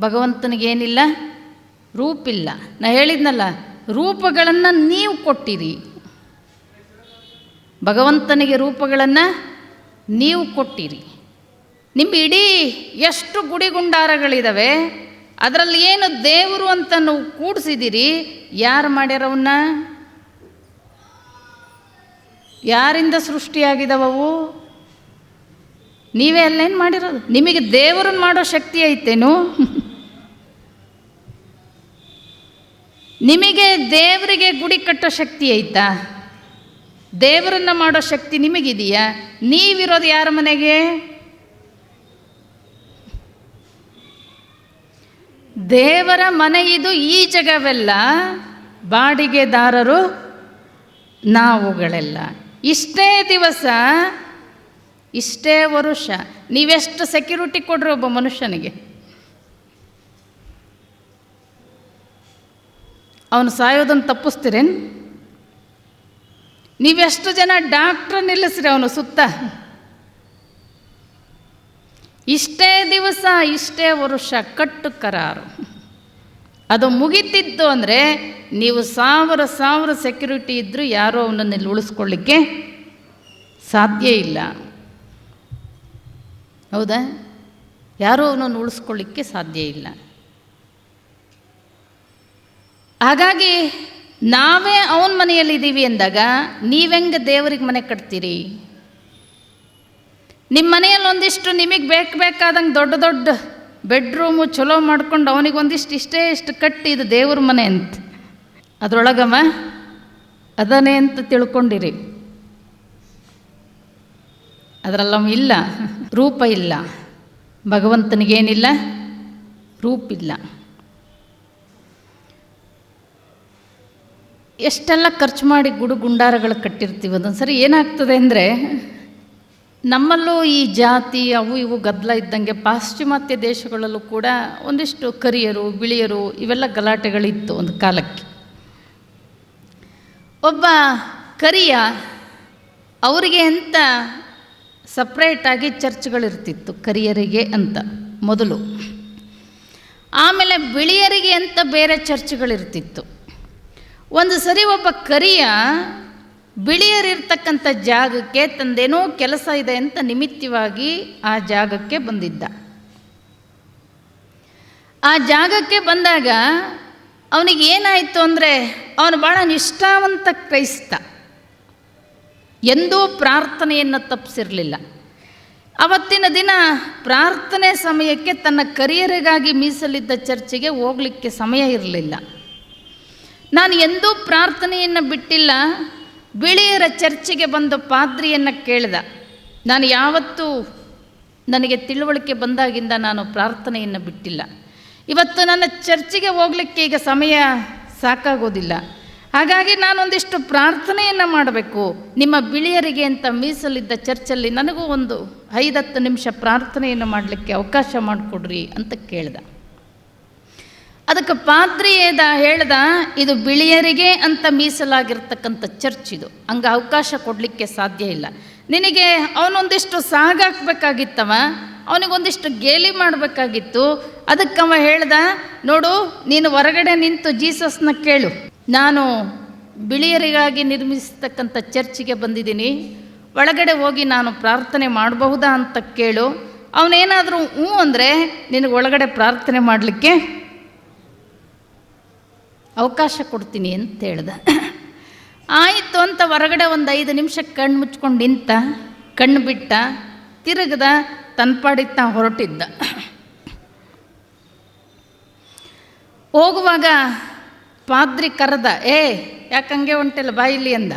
ಭಗವಂತನಿಗೇನಿಲ್ಲ ರೂಪಿಲ್ಲ. ನಾ ಹೇಳಿದ್ನಲ್ಲ, ರೂಪಗಳನ್ನು ನೀವು ಕೊಟ್ಟಿರಿ. ಭಗವಂತನಿಗೆ ರೂಪಗಳನ್ನು ನೀವು ಕೊಟ್ಟಿರಿ. ನಿಮ್ಮ ಇಡೀ ಎಷ್ಟು ಗುಡಿಗುಂಡಾರಗಳಿದ್ದಾವೆ ಅದರಲ್ಲಿ ಏನು ದೇವರು ಅಂತ ನೀವು ಕೂಡಿಸಿದ್ದೀರಿ ಯಾರು ಮಾಡ್ಯಾರವನ್ನ? ಯಾರಿಂದ ಸೃಷ್ಟಿಯಾಗಿದ್ದಾವವು ನೀವೇ ಅಲ್ಲೇನು ಮಾಡಿರೋದು? ನಿಮಗೆ ದೇವರನ್ನು ಮಾಡೋ ಶಕ್ತಿ ಐತೇನು? ನಿಮಗೆ ದೇವರಿಗೆ ಗುಡಿ ಕಟ್ಟೋ ಶಕ್ತಿ ಐತಾ? ದೇವರನ್ನ ಮಾಡೋ ಶಕ್ತಿ ನಿಮಗಿದೆಯಾ? ನೀವಿರೋದು ಯಾರ ಮನೆಗೆ? ದೇವರ ಮನೆ ಇದು ಈ ಜಗವೆಲ್ಲ ಬಾಡಿಗೆದಾರರು ನಾವುಗಳೆಲ್ಲ. ಇಷ್ಟೇ ದಿವಸ, ಇಷ್ಟೇ ವರುಷ. ನೀವೆಷ್ಟು ಸೆಕ್ಯೂರಿಟಿ ಕೊಡ್ರಿ ಒಬ್ಬ ಮನುಷ್ಯನಿಗೆ. ಅವನು ಸಾಯೋದನ್ನು ತಪ್ಪಿಸ್ತೀರೇನು? ನೀವೆಷ್ಟು ಜನ ಡಾಕ್ಟ್ರ್ ನಿಲ್ಲಿಸ್ರಿ ಅವನು ಸುತ್ತ. ಇಷ್ಟೇ ದಿವಸ, ಇಷ್ಟೇ ವರುಷ ಕಟ್ಟು ಕರಾರು. ಅದು ಮುಗಿತಿತ್ತು ಅಂದರೆ ನೀವು ಸಾವಿರ ಸಾವಿರ ಸೆಕ್ಯೂರಿಟಿ ಇದ್ದರೂ ಯಾರೂ ಅವನನ್ನು ಇಲ್ಲಿ ಉಳಿಸ್ಕೊಳ್ಳಿಕ್ಕೆ ಸಾಧ್ಯ ಇಲ್ಲ. ಹೌದಾ? ಯಾರೂ ಅವನನ್ನು ಉಳಿಸ್ಕೊಳ್ಳಿಕ್ಕೆ ಸಾಧ್ಯ ಇಲ್ಲ. ಹಾಗಾಗಿ ನಾವೇ ಅವನ ಮನೆಯಲ್ಲಿದ್ದೀವಿ ಅಂದಾಗ ನೀವೆಂಗೆ ದೇವರಿಗೆ ಮನೆ ಕಟ್ತೀರಿ? ನಿಮ್ಮ ಮನೆಯಲ್ಲಿ ಒಂದಿಷ್ಟು ನಿಮಗೆ ಬೇಕು ಬೇಕಾದಂಗೆ ದೊಡ್ಡ ದೊಡ್ಡ ಬೆಡ್ರೂಮು ಚಲೋ ಮಾಡ್ಕೊಂಡು ಅವನಿಗೆ ಒಂದಿಷ್ಟು ಇಷ್ಟೇ ಇಷ್ಟು ಕಟ್ಟಿ ಇದು ದೇವ್ರ ಮನೆ ಅಂತ. ಅದರೊಳಗಮ್ಮ ಅದನ್ನೇ ಅಂತ ತಿಳ್ಕೊಂಡಿರಿ. ಅದರಲ್ಲ ಇಲ್ಲ, ರೂಪ ಇಲ್ಲ, ಭಗವಂತನಿಗೇನಿಲ್ಲ ರೂಪಿಲ್ಲ ಎಷ್ಟೆಲ್ಲ ಖರ್ಚು ಮಾಡಿ ಗುಡು ಗುಂಡಾರಗಳು ಕಟ್ಟಿರ್ತೀವಿ ಅದೊಂದು ಸರಿ ಏನಾಗ್ತದೆ ಅಂದರೆ ನಮ್ಮಲ್ಲೂ ಈ ಜಾತಿ, ಅವು ಇವು ಗದ್ದಲ ಇದ್ದಂಗೆ ಪಾಶ್ಚಿಮಾತ್ಯ ದೇಶಗಳಲ್ಲೂ ಕೂಡ ಒಂದಿಷ್ಟು ಕರಿಯರು, ಬಿಳಿಯರು ಇವೆಲ್ಲ ಗಲಾಟೆಗಳಿತ್ತು ಒಂದು ಕಾಲಕ್ಕೆ. ಒಬ್ಬ ಕರಿಯ ಅವರಿಗೆ ಅಂತ ಸಪ್ರೇಟಾಗಿ ಚರ್ಚ್ಗಳಿರ್ತಿತ್ತು, ಕರಿಯರಿಗೆ ಅಂತ ಮೊದಲು. ಆಮೇಲೆ ಬಿಳಿಯರಿಗೆ ಅಂತ ಬೇರೆ ಚರ್ಚ್ಗಳಿರ್ತಿತ್ತು. ಒಂದು ಸರಿ ಒಬ್ಬ ಕರಿಯ ಬಿಳಿಯರಿರ್ತಕ್ಕಂಥ ಜಾಗಕ್ಕೆ ತಂದೇನೋ ಕೆಲಸ ಇದೆ ಅಂತ ನಿಮಿತ್ತವಾಗಿ ಆ ಜಾಗಕ್ಕೆ ಬಂದಿದ್ದ. ಆ ಜಾಗಕ್ಕೆ ಬಂದಾಗ ಅವನಿಗೆ ಏನಾಯಿತು ಅಂದರೆ ಅವನು ಭಾಳ ನಿಷ್ಠಾವಂತ ಕ್ರೈಸ್ತ. ಎಂದೂ ಪ್ರಾರ್ಥನೆಯನ್ನು ತಪ್ಪಿಸಿರಲಿಲ್ಲ. ಅವತ್ತಿನ ದಿನ ಪ್ರಾರ್ಥನೆ ಸಮಯಕ್ಕೆ ತನ್ನ ಕರಿಯರಿಗಾಗಿ ಮೀಸಲಿದ್ದ ಚರ್ಚಿಗೆ ಹೋಗಲಿಕ್ಕೆ ಸಮಯ ಇರಲಿಲ್ಲ. ನಾನು ಎಂದೂ ಪ್ರಾರ್ಥನೆಯನ್ನು ಬಿಟ್ಟಿಲ್ಲ ಬಿಳಿಯರ ಚರ್ಚಿಗೆ ಬಂದು ಪಾದ್ರಿಯನ್ನು ಕೇಳಿದ. ನಾನು ಯಾವತ್ತೂ ನನಗೆ ತಿಳುವಳಿಕೆ ಬಂದಾಗಿಂದ ನಾನು ಪ್ರಾರ್ಥನೆಯನ್ನು ಬಿಟ್ಟಿಲ್ಲ. ಇವತ್ತು ನನ್ನ ಚರ್ಚಿಗೆ ಹೋಗಲಿಕ್ಕೆ ಈಗ ಸಮಯ ಸಾಕಾಗೋದಿಲ್ಲ. ಹಾಗಾಗಿ ನಾನೊಂದಿಷ್ಟು ಪ್ರಾರ್ಥನೆಯನ್ನು ಮಾಡಬೇಕು. ನಿಮ್ಮ ಬಿಳಿಯರಿಗೆ ಅಂತ ಮೀಸಲಿದ್ದ ಚರ್ಚಲ್ಲಿ ನನಗೂ ಒಂದು ಐದತ್ತು ನಿಮಿಷ ಪ್ರಾರ್ಥನೆಯನ್ನು ಮಾಡಲಿಕ್ಕೆ ಅವಕಾಶ ಮಾಡಿಕೊಡ್ರಿ ಅಂತ ಕೇಳ್ದ. ಅದಕ್ಕೆ ಪಾದ್ರಿ ಏದ ಹೇಳ್ದ, ಇದು ಬಿಳಿಯರಿಗೆ ಅಂತ ಮೀಸಲಾಗಿರ್ತಕ್ಕಂಥ ಚರ್ಚ್ ಇದು. ಹಂಗೆ ಅವಕಾಶ ಕೊಡಲಿಕ್ಕೆ ಸಾಧ್ಯ ಇಲ್ಲ. ನಿನಗೆ ಅವನೊಂದಿಷ್ಟು ಸಾಗಾಕ್ಬೇಕಾಗಿತ್ತವ ಅವನಿಗೊಂದಿಷ್ಟು ಗೇಲಿ ಮಾಡಬೇಕಾಗಿತ್ತು. ಅದಕ್ಕೆ ಅವ ಹೇಳ್ದ, ನೋಡು, ನೀನು ಹೊರಗಡೆ ನಿಂತು ಜೀಸಸ್ನ ಕೇಳು. ನಾನು ಬಿಳಿಯರಿಗಾಗಿ ನಿರ್ಮಿಸತಕ್ಕಂಥ ಚರ್ಚಿಗೆ ಬಂದಿದ್ದೀನಿ. ಒಳಗಡೆ ಹೋಗಿ ನಾನು ಪ್ರಾರ್ಥನೆ ಮಾಡಬಹುದಾ ಅಂತ ಕೇಳು. ಅವನೇನಾದರೂ ಹ್ಞೂ ಅಂದರೆ ನಿನಗೆ ಒಳಗಡೆ ಪ್ರಾರ್ಥನೆ ಮಾಡಲಿಕ್ಕೆ ಅವಕಾಶ ಕೊಡ್ತೀನಿ ಅಂತ ಹೇಳ್ದ. ಆಯಿತು ಅಂತ ಹೊರಗಡೆ ಒಂದು ಐದು ನಿಮಿಷ ಕಣ್ಣು ಮುಚ್ಕೊಂಡು ನಿಂತ, ಕಣ್ಣು ಬಿಟ್ಟ, ತಿರುಗದ ತನ್ಪಾಡಿತ್ತ ಹೊರಟಿದ್ದ. ಹೋಗುವಾಗ ಪಾದ್ರಿ ಕರೆದ, ಏ ಯಾಕಂಗೆ ಹೊಂಟಿಲ್ಲ ಬಾಯಿಲಿ ಅಂದ.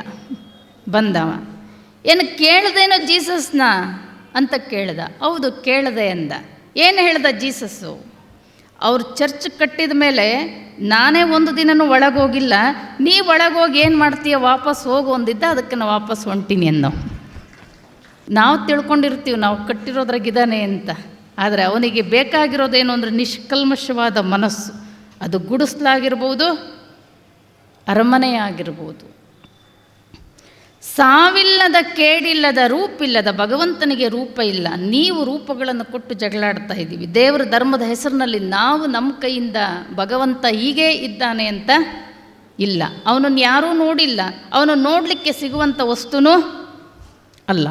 ಬಂದವ. ಏನು ಕೇಳ್ದೇನೋ ಜೀಸಸ್ನ? ಅಂತ ಕೇಳ್ದ. ಹೌದು, ಕೇಳ್ದೆ ಅಂದ. ಏನು ಹೇಳ್ದ ಜೀಸಸ್ಸು? ಅವ್ರು ಚರ್ಚ್ ಕಟ್ಟಿದ ಮೇಲೆ ನಾನೇ ಒಂದು ದಿನನೂ ಒಳಗೋಗಿಲ್ಲ, ನೀ ಒಳಗೋಗಿ ಏನು ಮಾಡ್ತೀಯ, ವಾಪಸ್ ಹೋಗು ಒಂದಿದ್ದ ಅದಕ್ಕೆ ನಾನು ವಾಪಸ್ ಹೊಂಟೀನಿ ಅನ್ನೋ. ನಾವು ತಿಳ್ಕೊಂಡಿರ್ತೀವಿ, ನಾವು ಕಟ್ಟಿರೋದ್ರಾಗಿದ್ದಾನೆ ಅಂತ. ಆದರೆ ಅವನಿಗೆ ಬೇಕಾಗಿರೋದೇನು ಅಂದರೆ ನಿಷ್ಕಲ್ಮಶವಾದ ಮನಸ್ಸು. ಅದು ಗುಡಿಸ್ಲಾಗಿರ್ಬೋದು ಅರಮನೆ ಆಗಿರ್ಬೋದು ಸಾವಿಲ್ಲದ ಕೇಡಿಲ್ಲದ ರೂಪಿಲ್ಲದ ಭಗವಂತನಿಗೆ ರೂಪ ಇಲ್ಲ. ನೀವು ರೂಪಗಳನ್ನು ಕೊಟ್ಟು ಜಗಳಾಡ್ತಾ ಇದ್ದೀವಿ. ದೇವರ ಧರ್ಮದ ಹೆಸರಿನಲ್ಲಿ ನಾವು ನಮ್ಮ ಕೈಯಿಂದ ಭಗವಂತ ಹೀಗೇ ಇದ್ದಾನೆ ಅಂತ ಇಲ್ಲ. ಅವನನ್ನು ಯಾರೂ ನೋಡಿಲ್ಲ. ಅವನು ನೋಡಲಿಕ್ಕೆ ಸಿಗುವಂಥ ವಸ್ತುನೂ ಅಲ್ಲ.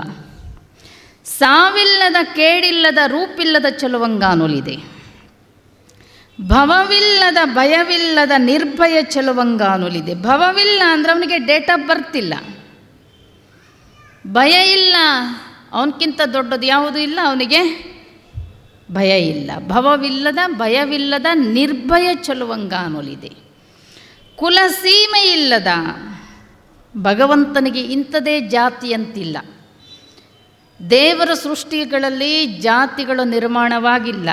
ಸಾವಿಲ್ಲದ ಕೇಡಿಲ್ಲದ ರೂಪಿಲ್ಲದ ಚಲುವಂಗಾನುಲಿದೆ ಭವವಿಲ್ಲದ ಭಯವಿಲ್ಲದ ನಿರ್ಭಯ ಚಲುವಂಗಾನುಲಿದೆ ಭವವಿಲ್ಲ ಅಂದರೆ ಅವನಿಗೆ ಡೇಟ್ ಆಫ್ ಬರ್ತಿಲ್ಲ ಭಯ ಇಲ್ಲ. ಅವನಕ್ಕಿಂತ ದೊಡ್ಡದು ಯಾವುದೂ ಇಲ್ಲ ಅವನಿಗೆ? ಭಯ ಇಲ್ಲ. ಭವವಿಲ್ಲದ, ಭಯವಿಲ್ಲದ, ನಿರ್ಭಯ ಚಲುವಂಗಾನುಲಿದೆ. ಕುಲಸೀಮೆ ಇಲ್ಲದ, ಭಗವಂತನಿಗೆ ಇಂಥದೇ ಜಾತಿ ಅಂತಿಲ್ಲ. ದೇವರ ಸೃಷ್ಟಿಗಳಲ್ಲಿ ಜಾತಿಗಳು ನಿರ್ಮಾಣವಾಗಿಲ್ಲ.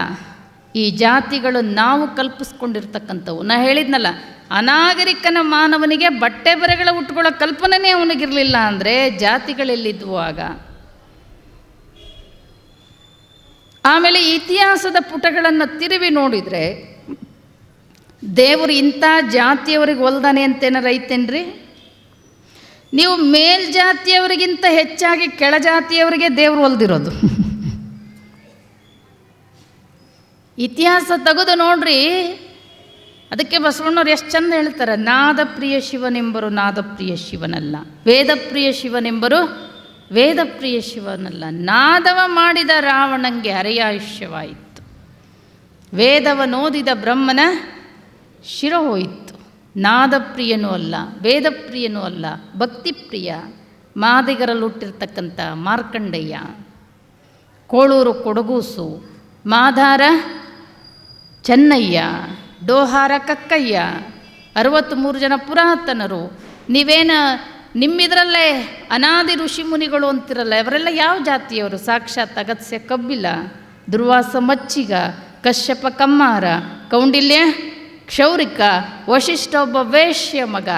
ಈ ಜಾತಿಗಳು ನಾವು ಕಲ್ಪಿಸ್ಕೊಂಡಿರ್ತಕ್ಕಂಥವು. ನಾ ಹೇಳಿದ್ನಲ್ಲ ಅನಾಗರಿಕನ ಮಾನವನಿಗೆ ಬಟ್ಟೆ ಬರೆಗಳ ಉಟ್ಕೊಳ್ಳೋ ಕಲ್ಪನೆನೇ ಅವನಿಗಿರಲಿಲ್ಲ ಅಂದರೆ ಜಾತಿಗಳೆಲ್ಲಿದ್ವು ಆಗ ಆಮೇಲೆ ಇತಿಹಾಸದ ಪುಟಗಳನ್ನು ತಿರುವಿ ನೋಡಿದರೆ ದೇವರು ಇಂಥ ಜಾತಿಯವರಿಗೆ ಒಲ್ದಾನೆ ಅಂತೇನಾರು ಐತೇನ್ರಿ ನೀವು ಮೇಲ್ಜಾತಿಯವರಿಗಿಂತ ಹೆಚ್ಚಾಗಿ ಕೆಳಜಾತಿಯವರಿಗೆ ದೇವರು ಒಲ್ದಿರೋದು. ಇತಿಹಾಸ ತೆಗೆದು ನೋಡ್ರಿ ಅದಕ್ಕೆ ಬಸವಣ್ಣವ್ರು ಎಷ್ಟು ಚಂದ ಹೇಳ್ತಾರೆ ನಾದಪ್ರಿಯ ಶಿವನೆಂಬರು ನಾದಪ್ರಿಯ ಶಿವನಲ್ಲ. ವೇದಪ್ರಿಯ ಶಿವನೆಂಬರು ವೇದಪ್ರಿಯ ಶಿವನಲ್ಲ. ನಾದವ ಮಾಡಿದ ರಾವಣಂಗೆ ಹರೆಯಾಯುಷ್ಯವಾಯಿತು ವೇದವನೋದಿದ ಬ್ರಹ್ಮನ ಶಿರ ಹೋಯಿತು. ನಾದಪ್ರಿಯನೂ ಅಲ್ಲ ವೇದಪ್ರಿಯನೂ ಅಲ್ಲ ಭಕ್ತಿಪ್ರಿಯ ಮಾದಿಗರಲ್ಲಿ ಹುಟ್ಟಿರ್ತಕ್ಕಂಥ ಮಾರ್ಕಂಡಯ್ಯ, ಕೋಳೂರು ಕೊಡಗೂಸು ಮಾಧಾರ ಚೆನ್ನಯ್ಯ ಡೋಹಾರ ಕಕ್ಕಯ್ಯ ಅರವತ್ತ್ಮೂರು ಜನ ಪುರಾತನರು. ನೀವೇನು ನಿಮ್ಮಿದ್ರಲ್ಲೇ ಅನಾದಿ ಋಷಿ ಮುನಿಗಳು ಅಂತಿರಲ್ಲ ಅವರೆಲ್ಲ ಯಾವ ಜಾತಿಯವರು? ಸಾಕ್ಷಾತ್ ಅಗತ್ಯ ಕಬ್ಬಿಲ, ದುರ್ವಾಸ ಮಚ್ಚಿಗ, ಕಶ್ಯಪ ಕಮ್ಮಾರ, ಕೌಂಡಿಲ್ಯ ಕ್ಷೌರಿಕ, ವಶಿಷ್ಠ ಒಬ್ಬ ವೇಶ್ಯ ಮಗ.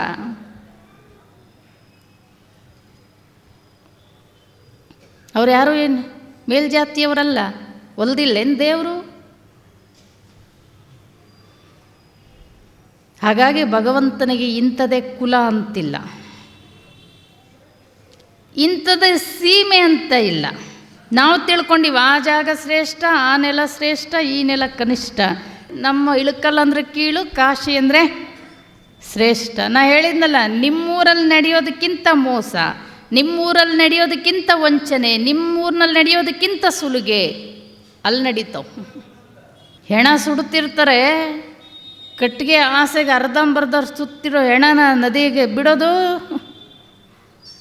ಅವ್ರು ಯಾರು ಏನು? ಮೇಲ್ಜಾತಿಯವರಲ್ಲ, ಒಲ್ದಿಲ್ಲೇನು ದೇವರು? ಹಾಗಾಗಿ ಭಗವಂತನಿಗೆ ಇಂಥದೇ ಕುಲ ಅಂತಿಲ್ಲ. ಇಂಥದೇ ಸೀಮೆ ಅಂತ ಇಲ್ಲ. ನಾವು ತಿಳ್ಕೊಂಡಿವಿ, ಆ ಜಾಗ ಶ್ರೇಷ್ಠ, ಆ ನೆಲ ಶ್ರೇಷ್ಠ, ಈ ನೆಲ ಕನಿಷ್ಠ. ನಮ್ಮ ಇಳಕಲ್ ಅಂದರೆ ಕೀಳು, ಕಾಶಿ ಅಂದರೆ ಶ್ರೇಷ್ಠ. ನಾ ಹೇಳಿದ್ನಲ್ಲ, ನಿಮ್ಮೂರಲ್ಲಿ ನಡೆಯೋದಕ್ಕಿಂತ ಮೋಸ, ನಿಮ್ಮೂರಲ್ಲಿ ನಡೆಯೋದಕ್ಕಿಂತ ವಂಚನೆ, ನಿಮ್ಮೂರಿನಲ್ಲಿ ನಡೆಯೋದಕ್ಕಿಂತ ಸುಲುಗೆ ಅಲ್ಲಿ ನಡೀತಾವೆ ಹೆಣ ಸುಡುತ್ತಿರ್ತಾರೆ ಕಟ್ಟಿಗೆ ಆಸೆಗೆ ಅರ್ಧಂಬರ್ಧ ಸುತ್ತಿರೋ ಹೆಣನ ನದಿಗೆ ಬಿಡೋದು?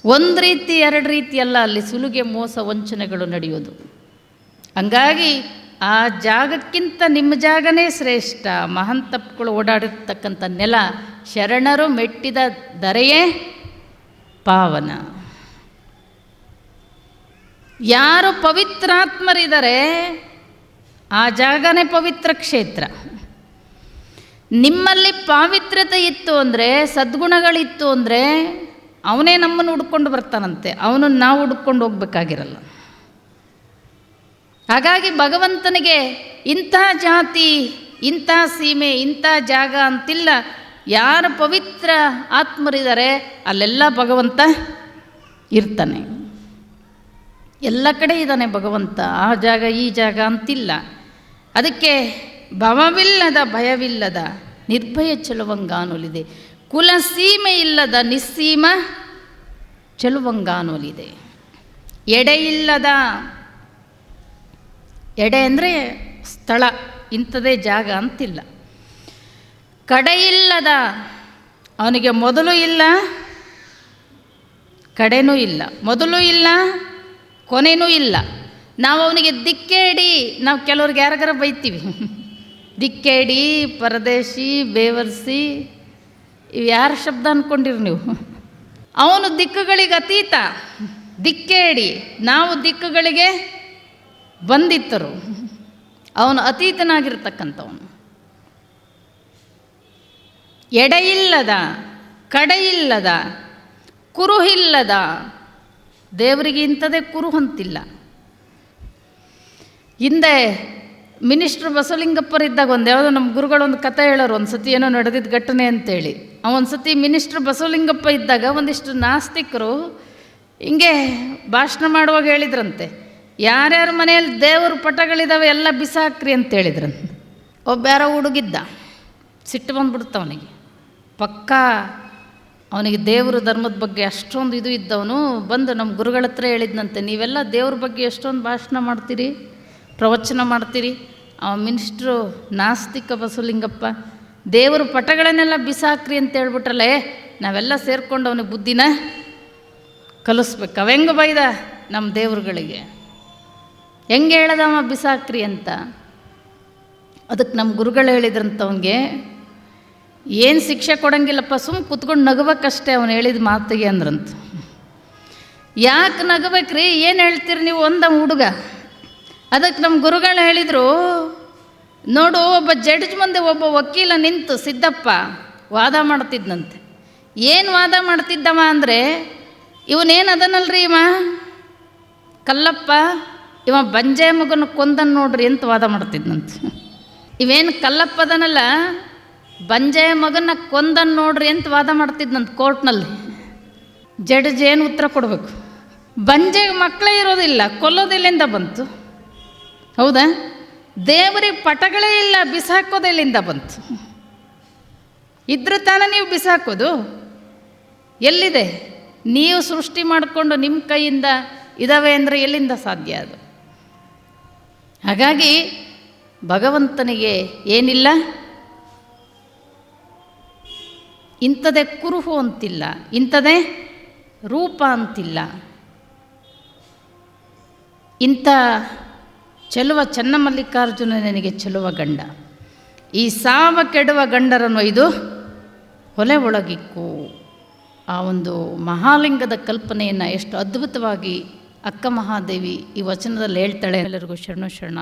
ಒಂದು ರೀತಿ, ಎರಡು ರೀತಿ ಅಲ್ಲ, ಅಲ್ಲಿ ಸುಲುಗೆ ಮೋಸ ವಂಚನೆಗಳು ನಡೆಯೋದು. ಹಂಗಾಗಿ ಆ ಜಾಗಕ್ಕಿಂತ ನಿಮ್ಮ ಜಾಗನೇ ಶ್ರೇಷ್ಠ. ಮಹಂತಪ್ಪಗಳು ಓಡಾಡಿರ್ತಕ್ಕಂಥ ನೆಲ, ಶರಣರು ಮೆಟ್ಟಿದ ದರೆಯೇ ಪಾವನ. ಯಾರು ಪವಿತ್ರಾತ್ಮರಿದ್ದಾರೆ ಆ ಜಾಗನೇ ಪವಿತ್ರ ಕ್ಷೇತ್ರ. ನಿಮ್ಮಲ್ಲಿ ಪಾವಿತ್ರ್ಯತೆ ಇತ್ತು ಅಂದರೆ, ಸದ್ಗುಣಗಳಿತ್ತು ಅಂದರೆ, ಅವನೇ ನಮ್ಮನ್ನು ಹುಡ್ಕೊಂಡು ಬರ್ತಾನಂತೆ. ಅವನು ನಾವು ಹುಡ್ಕೊಂಡು ಹೋಗ್ಬೇಕಾಗಿರಲ್ಲ. ಹಾಗಾಗಿ ಭಗವಂತನಿಗೆ ಇಂಥ ಜಾತಿ ಇಂಥ ಸೀಮೆ ಇಂಥ ಜಾಗ ಅಂತಿಲ್ಲ. ಯಾರು ಪವಿತ್ರ ಆತ್ಮರಿದ್ದಾರೆ, ಅಲ್ಲೆಲ್ಲ ಭಗವಂತ ಇರ್ತಾನೆ. ಎಲ್ಲ ಕಡೆ ಇದ್ದಾನೆ ಭಗವಂತ. ಆ ಜಾಗ, ಈ ಜಾಗ ಅಂತಿಲ್ಲ. ಅದಕ್ಕೆ ಭವವಿಲ್ಲದ ಭಯವಿಲ್ಲದ ನಿರ್ಭಯ ಚೆಲುವಂಗಾನೊಲಿದೆ. ಕುಲ ಸೀಮೆ ಇಲ್ಲದ ನಿಸ್ಸೀಮ ಚೆಲುವಂಗಾನೊಲಿದೆ. ಎಡೆ ಇಲ್ಲದ, ಎಡೆ ಅಂದರೆ ಸ್ಥಳ ಇಂಥದೇ ಜಾಗ ಅಂತಿಲ್ಲ. ಕಡೆಯಿಲ್ಲದ ಅವನಿಗೆ ಮೊದಲು ಇಲ್ಲ, ಕಡೆನೂ ಇಲ್ಲ. ಮೊದಲು ಇಲ್ಲ, ಕೊನೆನೂ ಇಲ್ಲ. ನಾವು ಅವನಿಗೆ ದಿಕ್ಕೇಡಿ, ನಾವು ಕೆಲವ್ರಿಗೆ ಯಾರಿಗಾರ ಬೈತೀವಿ. ದಿಕ್ಕೇಡಿ ಪರದೇಶಿ, ಬೇವರ್ಸಿ, ಇವು ಯಾರ ಶಬ್ದ ಅಂದ್ಕೊಂಡಿರಿ ನೀವು? ಅವನು ದಿಕ್ಕುಗಳಿಗೆ ಅತೀತ. ದಿಕ್ಕೇಡಿ ನಾವು ದಿಕ್ಕುಗಳಿಗೆ ಬಂದಿತ್ತರು. ಅವನು ಅತೀತನಾಗಿರ್ತಕ್ಕಂಥವನು. ಎಡೆಯಿಲ್ಲದ, ಕಡೆಯಿಲ್ಲದ, ಕುರುಹಿಲ್ಲದ. ದೇವರಿಗೆ ಇಂಥದೇ ಕುರುಹಂತಿಲ್ಲ ಹಿಂದೆ ಮಿನಿಸ್ಟ್ರ್ ಬಸವಲಿಂಗಪ್ಪರಿದ್ದಾಗ ಒಂದು ಯಾವುದೋ ನಮ್ಮ ಗುರುಗಳೊಂದು ಕತೆ ಹೇಳೋರು, ಒಂದು ಸತಿ ಏನೋ ನಡೆದಿದ್ದ ಘಟನೆ ಅಂತೇಳಿ. ಒಂದು ಸತಿ ಮಿನಿಸ್ಟ್ರ್ ಬಸವಲಿಂಗಪ್ಪ ಇದ್ದಾಗ ಒಂದಿಷ್ಟು ನಾಸ್ತಿಕರು ಹಿಂಗೆ ಭಾಷಣ ಮಾಡುವಾಗ ಹೇಳಿದ್ರಂತೆ, ಯಾರ್ಯಾರ ಮನೆಯಲ್ಲಿ ದೇವ್ರ ಪಟಗಳಿದ್ದಾವೆ ಎಲ್ಲ ಬಿಸಾಕ್ರಿ ಅಂತ ಹೇಳಿದ್ರಂತೆ ಒಬ್ಬ ಯಾರೋ ಹುಡುಗಿದ್ದ, ಸಿಟ್ಟು ಬಂದ್ಬಿಡ್ತು ಅವನಿಗೆ. ಪಕ್ಕಾ ಅವನಿಗೆ ದೇವ್ರ ಧರ್ಮದ ಬಗ್ಗೆ ಅಷ್ಟೊಂದು ಇದು ಇದ್ದವನು ಬಂದು ನಮ್ಮ ಗುರುಗಳ ಹತ್ರ ಹೇಳಿದ್ನಂತೆ, ನೀವೆಲ್ಲ ದೇವ್ರ ಬಗ್ಗೆ ಎಷ್ಟೊಂದು ಭಾಷಣ ಮಾಡ್ತೀರಿ, ಪ್ರವಚನ ಮಾಡ್ತೀರಿ ಅವ ಮಿನಿಸ್ಟ್ರು ನಾಸ್ತಿಕ ಬಸವಲಿಂಗಪ್ಪ, ದೇವರು ಪಟಗಳನ್ನೆಲ್ಲ ಬಿಸಾಕ್ರಿ ಅಂತ ಹೇಳ್ಬಿಟ್ರಲ್ಲ, ನಾವೆಲ್ಲ ಸೇರ್ಕೊಂಡು ಅವನಿಗೆ ಬುದ್ಧಿನ ಕಲಿಸ್ಬೇಕು. ಅವೆಂಗ ಬೈದ ನಮ್ಮ ದೇವರುಗಳಿಗೆ? ಹೆಂಗೆ ಹೇಳ್ದವ ಬಿಸಾಕ್ರಿ ಅಂತ? ಅದಕ್ಕೆ ನಮ್ಮ ಗುರುಗಳು ಹೇಳಿದ್ರಂತ ಅವನಿಗೆ, ಏನು ಶಿಕ್ಷೆ ಕೊಡಂಗಿಲ್ಲಪ್ಪ ಸುಮ್ಮ ಕುತ್ಕೊಂಡು ನಗಬೇಕಷ್ಟೇ ಅವನು ಹೇಳಿದ ಮಾತಿಗೆ ಅಂದ್ರಂತ. ಯಾಕೆ ನಗಬೇಕ್ರಿ? ಏನು ಹೇಳ್ತೀರಿ ನೀವು? ಒಂದ ಹುಡುಗ. ಅದಕ್ಕೆ ನಮ್ಮ ಗುರುಗಳು ಹೇಳಿದರು, ನೋಡು, ಒಬ್ಬ ಜಡ್ಜ್ ಮುಂದೆ ಒಬ್ಬ ವಕೀಲ ನಿಂತು ಸಿದ್ದಪ್ಪ ವಾದ ಮಾಡ್ತಿದ್ನಂತೆ. ಏನು ವಾದ ಮಾಡ್ತಿದ್ದವ ಅಂದರೆ, ಇವನೇನು ಅದನಲ್ರಿ ಇವ? ಕಲ್ಲಪ್ಪ, ಇವ ಬಂಜೆ ಮಗನ ಕೊಂದನ್ ನೋಡ್ರಿ ಅಂತ ವಾದ ಮಾಡ್ತಿದ್ನಂತೆ. ಇವೇನು ಕಲ್ಲಪ್ಪದನಲ್ಲ ಬಂಜೆ ಮಗನ ಕೊಂದನ್ ನೋಡ್ರಿ ಅಂತ ವಾದ ಮಾಡ್ತಿದ್ನಂತ ಕೋರ್ಟ್ನಲ್ಲಿ. ಜಡ್ಜ್ ಏನು ಉತ್ತರ ಕೊಡಬೇಕು? ಬಂಜೆಗೆ ಮಕ್ಕಳೇ ಇರೋದಿಲ್ಲ, ಕೊಲ್ಲೋದಿಲ್ಲಿಂದ ಬಂತು. ಹೌದಾ? ದೇವರಿಗೆ ಪಟಗಳೇ ಇಲ್ಲ ಬಿಸಾಕೋದೆಲ್ಲಿಂದ ಬಂತು. ಇದ್ರ ತಾನೇ ನೀವು ಬಿಸಾಕೋದು? ಎಲ್ಲಿದೆ? ನೀವು ಸೃಷ್ಟಿ ಮಾಡಿಕೊಂಡು ನಿಮ್ಮ ಕೈಯಿಂದ ಇದ್ದಾವೆ ಅಂದರೆ ಎಲ್ಲಿಂದ ಸಾಧ್ಯ ಅದು? ಹಾಗಾಗಿ ಭಗವಂತನಿಗೆ ಏನಿಲ್ಲ? ಇಂಥದೇ ಕುರುಹು ಅಂತಿಲ್ಲ, ಇಂಥದೇ ರೂಪ ಅಂತಿಲ್ಲ. ಇಂಥ ಚೆಲುವ ಚನ್ನಮಲ್ಲಿಕಾರ್ಜುನನಿಗೆ ಚೆಲುವ ಗಂಡ. ಈ ಸಾವ ಕೆಡುವ ಗಂಡರನ್ನು ಇದು ಹೊಲೆ ಒಳಗಿಕ್ಕು. ಆ ಒಂದು ಮಹಾಲಿಂಗದ ಕಲ್ಪನೆಯನ್ನು ಎಷ್ಟು ಅದ್ಭುತವಾಗಿ ಅಕ್ಕ ಮಹಾದೇವಿ ಈ ವಚನದಲ್ಲಿ ಹೇಳ್ತಾಳೆ. ಎಲ್ಲರಿಗೂ ಶರಣು ಶರಣ.